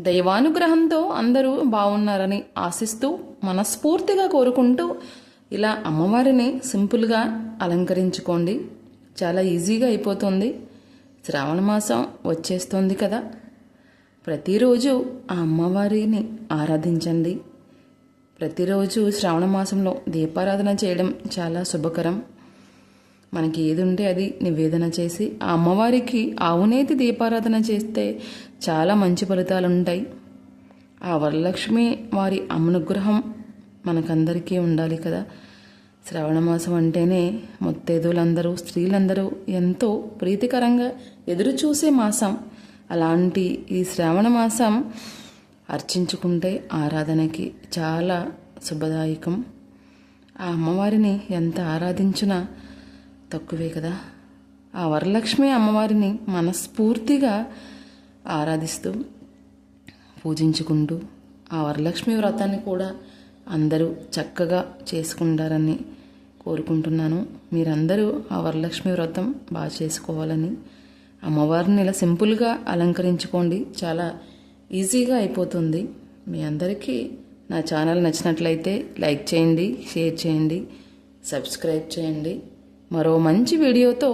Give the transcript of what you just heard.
దైవానుగ్రహంతో అందరూ బాగున్నారని ఆశిస్తూ మనస్ఫూర్తిగా కోరుకుంటూ ఇలా అమ్మవారిని సింపుల్గా అలంకరించుకోండి. చాలా ఈజీగా అయిపోతుంది. శ్రావణ మాసం వచ్చేస్తుంది కదా. ప్రతిరోజు ఆ అమ్మవారిని ఆరాధించండి. ప్రతిరోజు శ్రావణ మాసంలో దీపారాధన చేయడం చాలా శుభకరం. మనకి ఏది ఉంటే అది నివేదన చేసి ఆ అమ్మవారికి ఆవునేతి దీపారాధన చేస్తే చాలా మంచి ఫలితాలు ఉంటాయి. ఆ వరలక్ష్మి వారి అనుగ్రహం మనకందరికీ ఉండాలి కదా. శ్రావణ మాసం అంటేనే ముత్తేదులందరూ స్త్రీలందరూ ఎంతో ప్రీతికరంగా ఎదురు చూసే మాసం. అలాంటి ఈ శ్రావణ మాసం అర్చించుకుంటే ఆరాధనకి చాలా శుభదాయకం. ఆ అమ్మవారిని ఎంత ఆరాధించినా తక్కువే కదా. ఆ వరలక్ష్మి అమ్మవారిని మనస్ఫూర్తిగా ఆరాధిస్తూ పూజించుకుంటూ ఆ వరలక్ష్మి వ్రతాన్ని కూడా అందరూ చక్కగా చేసుకుంటారని కోరుకుంటున్నాను. మీరందరూ ఆ వరలక్ష్మి వ్రతం బాగా చేసుకోవాలని అమ్మవారిని ఇలా సింపుల్గా అలంకరించుకోండి. చాలా ఈజీగా అయిపోతుంది. మీ అందరికీ నా ఛానల్ నచ్చినట్లయితే లైక్ చేయండి షేర్ చేయండి సబ్స్క్రైబ్ చేయండి. మరో మంచి వీడియోతో